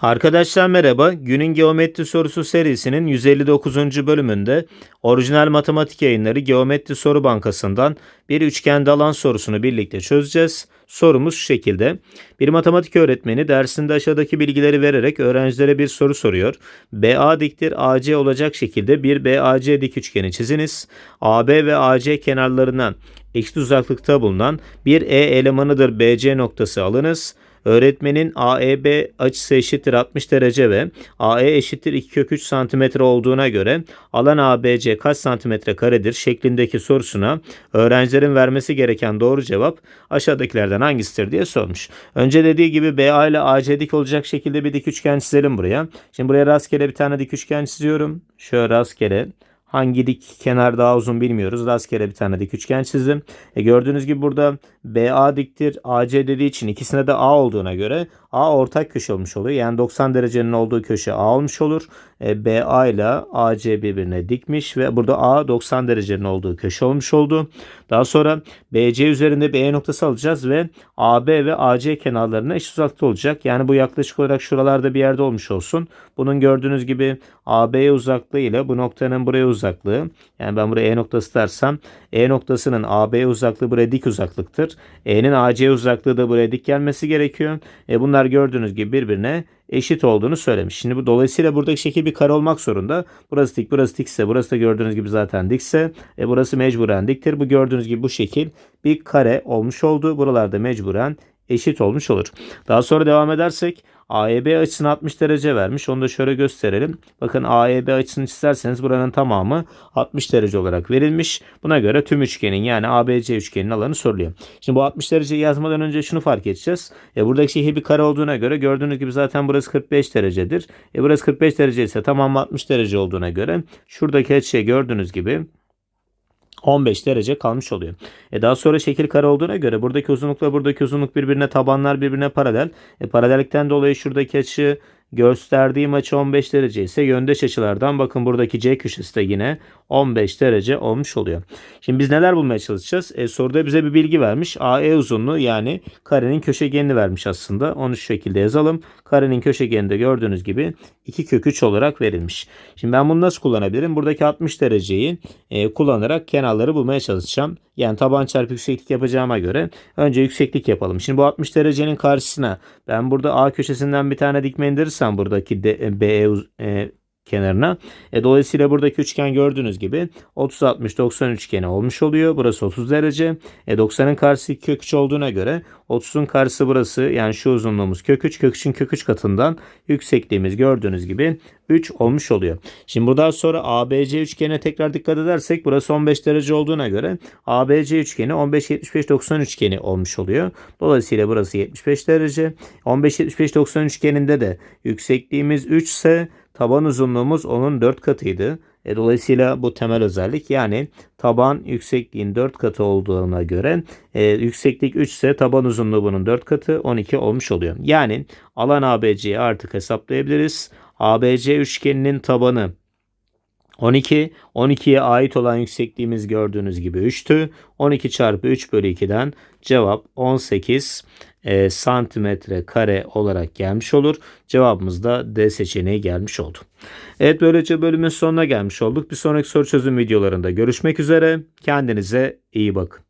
Arkadaşlar merhaba. Günün geometri sorusu serisinin 159. bölümünde orijinal matematik yayınları Geometri Soru Bankası'ndan bir üçgende alan sorusunu birlikte çözeceğiz. Sorumuz şu şekilde. Bir matematik öğretmeni dersinde aşağıdaki bilgileri vererek öğrencilere bir soru soruyor. BA diktir AC olacak şekilde bir BAC dik üçgeni çiziniz. AB ve AC kenarlarından eşit uzaklıkta bulunan bir E elemanıdır BC noktası alınız. Öğretmenin AEB açısı eşittir 60 derece ve AE eşittir 2 kök 3 santimetre olduğuna göre alan ABC kaç santimetre karedir şeklindeki sorusuna öğrencilerin vermesi gereken doğru cevap aşağıdakilerden hangisidir diye sormuş. Önce dediği gibi BA ile AC dik olacak şekilde bir dik üçgen çizelim buraya. Şimdi buraya rastgele bir tane dik üçgen çiziyorum. Şöyle rastgele. Hangi dik kenar daha uzun bilmiyoruz. Rastgele bir tane dik üçgen çizdim. E gördüğünüz gibi burada BA diktir AC dediği için ikisine de A olduğuna göre A ortak köşe olmuş oluyor. Yani 90 derecenin olduğu köşe A olmuş olur. E, BA ile AC birbirine dikmiş ve burada A 90 derecenin olduğu köşe olmuş oldu. Daha sonra BC üzerinde bir E noktası alacağız ve AB ve AC kenarlarına eşit uzaklıkta olacak. Yani bu yaklaşık olarak şuralarda bir yerde olmuş olsun. Bunun gördüğünüz gibi AB'ye uzaklığı ile bu noktanın buraya uzaklığı. Yani ben buraya E noktası dersem E noktasının AB'ye uzaklığı buraya dik uzaklıktır. E'nin AC uzaklığı da buraya dik gelmesi gerekiyor. E bunlar gördüğünüz gibi birbirine eşit olduğunu söylemiş. Şimdi bu dolayısıyla buradaki şekil bir kare olmak zorunda. Burası dik, burası dikse, burası da gördüğünüz gibi zaten dikse, e burası mecburen diktir. Bu gördüğünüz gibi bu şekil bir kare olmuş oldu. Buralarda mecburen eşit olmuş olur. Daha sonra devam edersek AEB açısını 60 derece vermiş. Onu da şöyle gösterelim. Bakın AEB açısını çizerseniz buranın tamamı 60 derece olarak verilmiş. Buna göre tüm üçgenin yani ABC üçgenin alanı soruluyor. Şimdi bu 60 dereceyi yazmadan önce şunu fark edeceğiz. E, buradaki şekil bir kare olduğuna göre gördüğünüz gibi zaten burası 45 derecedir. E, burası 45 derece ise tamamı 60 derece olduğuna göre şuradaki açıya gördüğünüz gibi 15 derece kalmış oluyor. E daha sonra şekil kare olduğuna göre buradaki uzunlukla buradaki uzunluk birbirine tabanlar birbirine paralel. E paralellikten dolayı şuradaki açı gösterdiğim açı 15 derece ise yöndeş açılardan bakın buradaki C köşesi de yine 15 derece olmuş oluyor. Şimdi biz neler bulmaya çalışacağız? E, soruda bize bir bilgi vermiş. AE uzunluğu yani karenin köşegenini vermiş aslında. Onu şu şekilde yazalım. Karenin köşegeni de gördüğünüz gibi 2 kök 3 olarak verilmiş. Şimdi ben bunu nasıl kullanabilirim? Buradaki 60 dereceyi e, kullanarak kenarları bulmaya çalışacağım. Yani taban çarpı yükseklik yapacağıma göre önce yükseklik yapalım. Şimdi bu 60 derecenin karşısına ben burada A köşesinden bir tane dikme indirirsem buradaki de, BE e, kenarına. E, dolayısıyla buradaki üçgen gördüğünüz gibi 30-60-90 üçgeni olmuş oluyor. Burası 30 derece. E, 90'ın karşısı kök 3 olduğuna göre 30'un karşısı burası. Yani şu uzunluğumuz kök 3. Kök 3'ün kök 3 katından yüksekliğimiz gördüğünüz gibi 3 olmuş oluyor. Şimdi buradan sonra ABC üçgene tekrar dikkat edersek burası 15 derece olduğuna göre ABC üçgeni 15-75-90 üçgeni olmuş oluyor. Dolayısıyla burası 75 derece. 15-75-90 üçgeninde de yüksekliğimiz 3 ise taban uzunluğumuz onun 4 katıydı. E, dolayısıyla bu temel özellik yani taban yüksekliğin 4 katı olduğuna göre e, yükseklik 3 ise taban uzunluğu bunun 4 katı 12 olmuş oluyor. Yani alan ABC'yi artık hesaplayabiliriz. ABC üçgeninin tabanı 12. 12'ye ait olan yüksekliğimiz gördüğünüz gibi 3'tü. 12 çarpı 3 bölü 2'den cevap 18 e, santimetre kare olarak gelmiş olur. Cevabımız da D seçeneği gelmiş oldu. Evet böylece bölümün sonuna gelmiş olduk. Bir sonraki soru çözüm videolarında görüşmek üzere. Kendinize iyi bakın.